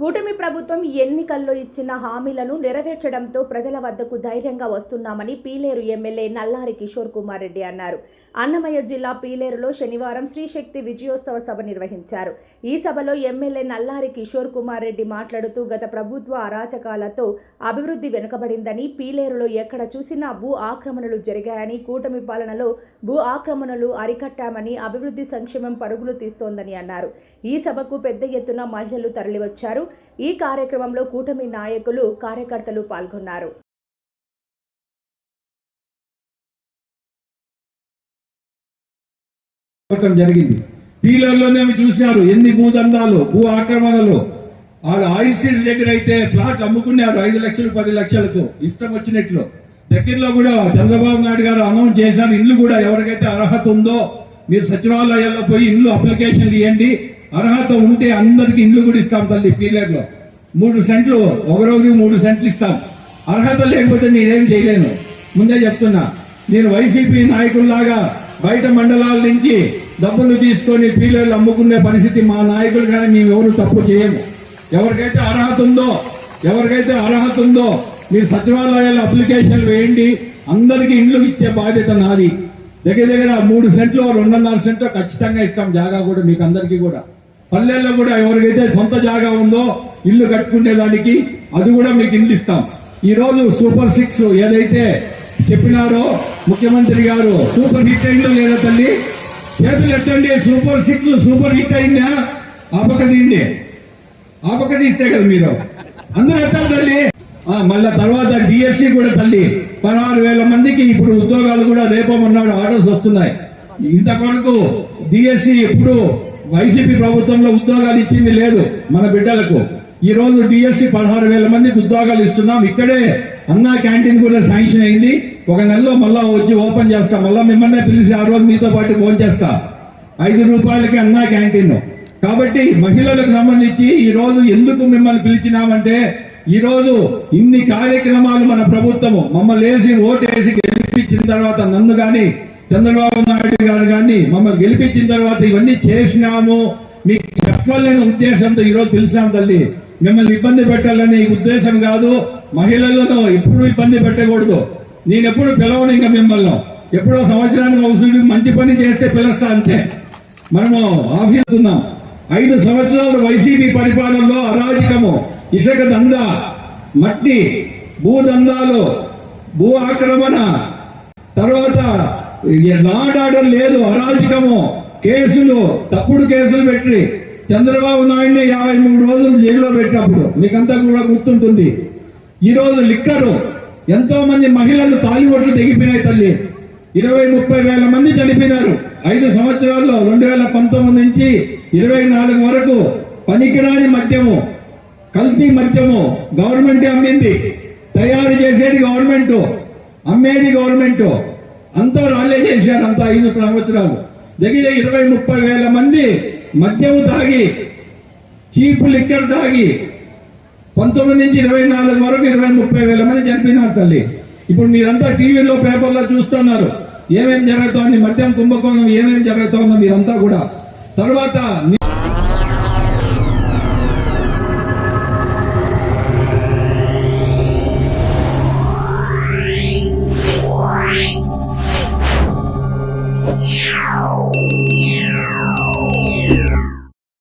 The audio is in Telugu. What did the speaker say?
కూటమి ప్రభుత్వం ఎన్నికల్లో ఇచ్చిన హామీలను నెరవేర్చడంతో ప్రజల వద్దకు ధైర్యంగా వస్తున్నామని పీలేరు ఎమ్మెల్యే నల్లారి కిషోర్ కుమార్ రెడ్డి అన్నారు. అన్నమయ్య జిల్లా పీలేరులో శనివారం శ్రీశక్తి విజయోత్సవ సభ నిర్వహించారు. ఈ సభలో ఎమ్మెల్యే నల్లారి కిషోర్ కుమార్ రెడ్డి మాట్లాడుతూ గత ప్రభుత్వ అరాచకాలతో అభివృద్ధి వెనుకబడిందని పీలేరులో ఎక్కడ చూసినా భూ ఆక్రమణలు జరిగాయని కూటమి పాలనలో భూ ఆక్రమణలు అరికట్టామని అభివృద్ధి సంక్షేమం పరుగులు తీస్తోందని అన్నారు. ఈ సభకు పెద్ద ఎత్తున మహిళలు తరలివచ్చారు. ఈ కార్యక్రమంలో కూటమి నాయకులు కార్యకర్తలు పాల్గొన్నారు. జరిగింది. పీలర్లోనే అవి చూశారు ఎన్ని భూదందాలు భూ ఆక్రమణలు. ఆడ ఆయిల్ దగ్గర అయితే ప్లాట్ అమ్ముకున్నారు ఐదు లక్షలు పది లక్షలకు. ఇష్టం వచ్చినట్లు. దగ్గరలో కూడా చంద్రబాబు నాయుడు గారు అనౌన్స్ చేశారు. ఇల్లు కూడా ఎవరికైతే అర్హత ఉందో మీరు సచివాలయాల్లో పోయి ఇల్లు అప్లికేషన్లు ఇవ్వండి అర్హత ఉంటే అందరికి ఇల్లు కూడా ఇస్తాం తల్లి పీలర్లో మూడు సెంట్లు ఒక రోజు మూడు సెంట్లు ఇస్తాం. అర్హత లేకపోతే నేనేం చేయలేను. ముందే చెప్తున్నా నేను వైసీపీ నాయకుల్లాగా బయట మండలాల నుంచి డబ్బులు తీసుకొని పీలర్లు అమ్ముకునే పరిస్థితి మా నాయకులు కానీ మేము ఎవరు తప్పు చేయము. ఎవరికైతే అర్హత ఉందో ఎవరికైతే అర్హత ఉందో మీరు సచివాలయాల అప్లికేషన్లు వేయండి అందరికీ ఇండ్లు ఇచ్చే బాధ్యత నాది. దగ్గర దగ్గర మూడు సెంట్లు రెండున్నర సెంట్లు ఖచ్చితంగా ఇస్తాం జాగా కూడా మీకు అందరికీ కూడా. పల్లెల్లో కూడా ఎవరికైతే సొంత జాగా ఉందో ఇల్లు కట్టుకునే దానికి అది కూడా మీకు ఇల్లు ఇస్తాం. ఈరోజు సూపర్ సిక్స్ ఏదైతే చెప్పినారో ముఖ్యమంత్రి గారు సూపర్ హిట్ అయిందో లేదా తల్లి? చేతులు ఎత్తండి సూపర్ సిక్స్ సూపర్ హిట్ అయిందా? ఆపకదీయండి. ఆపకదీస్తే కదా మీరు. అందరూ ఎత్తారు తల్లి. మళ్ళా తర్వాత డిఎస్సి కూడా తల్లి. పదహారు వేల మందికి ఇప్పుడు ఉద్యోగాలు కూడా రేపమన్నాడు ఆర్డర్స్ వస్తున్నాయి. ఇంత కొరకు డిఎస్సి ఎప్పుడు వైసీపీ ప్రభుత్వంలో ఉద్యోగాలు ఇచ్చింది లేదు మన బిడ్డలకు. ఈ రోజు డిఎస్సి పదహారు వేల మందికి ఉద్యోగాలు ఇస్తున్నాం. ఇక్కడే అన్నా క్యాంటీన్ కూడా శాంక్షన్ అయింది. ఒక నెలలో మళ్ళా వచ్చి ఓపెన్ చేస్తా. మళ్ళా మిమ్మల్ని పిలిచి ఆ రోజు మీతో పాటు ఫోన్ చేస్తా. ఐదు రూపాయలకి అన్నా క్యాంటీన్. కాబట్టి మహిళలకు సంబంధించి ఈ రోజు ఎందుకు మిమ్మల్ని పిలిచినామంటే ఈ రోజు ఇన్ని కార్యక్రమాలు మన ప్రభుత్వము. మమ్మల్ని వేసి ఓటేసి గెలిపించిన తర్వాత నన్ను కానీ చంద్రబాబు నాయుడు గారు కానీ మమ్మల్ని గెలిపించిన తర్వాత ఇవన్నీ చేసినాము. మీకు చెప్పాలనే ఉద్దేశంతో ఈరోజు పిలిచాం తల్లి. మిమ్మల్ని ఇబ్బంది పెట్టాలనే ఉద్దేశం కాదు. మహిళలను ఎప్పుడు ఇబ్బంది పెట్టకూడదు. నేను ఎప్పుడు పిలవను ఇంకా మిమ్మల్ని. ఎప్పుడో సంవత్సరానికి అవసరం మంచి పని చేస్తే పిలుస్తా అంతే. మనము ఆఫీస్తున్నాం. ఐదు సంవత్సరాలు వైసీపీ పరిపాలనలో అరాజకము. ఇసుక దంద మట్టి భూదందాలు భూ ఆక్రమణ. తర్వాత నాట్ ఆర్డర్ లేదు అరాజకము. కేసులు తప్పుడు కేసులు పెట్టి చంద్రబాబు నాయుడిని యాభై మూడు రోజులు జైల్లో పెట్టినప్పుడు మీకంతా కూడా గుర్తుంటుంది. ఈరోజు లిక్కరు ఎంతో మంది మహిళలు తాలిబొట్లు తెగిపోయినాయి తల్లి. ఇరవై ముప్పై వేల మంది చనిపోయినారు. ఐదు సంవత్సరాల్లో రెండు వేల పంతొమ్మిది నుంచి ఇరవై నాలుగు వరకు పనికిరాని మద్యము కల్తీ మద్యము గవర్నమెంట్ అమ్మింది. తయారు చేసేది గవర్నమెంట్ అమ్మేది గవర్నమెంట్. అంతా రాళ్ళే చేశారు అంతా ఐదు సంవత్సరాలు. దగ్గర ఇరవై ముప్పై వేల మంది మద్యము తాగి చీపు లిక్కర్ తాగి పంతొమ్మిది నుంచి ఇరవై నాలుగు వరకు ఇరవై ముప్పై వేల మంది చనిపోయినారు తల్లి. ఇప్పుడు మీరంతా టీవీలో పేపర్లో చూస్తున్నారు ఏమేమి జరుగుతోంది మద్యం కుంభకోణం ఏమేమి జరుగుతోందో మీరంతా కూడా. తర్వాత Yeah.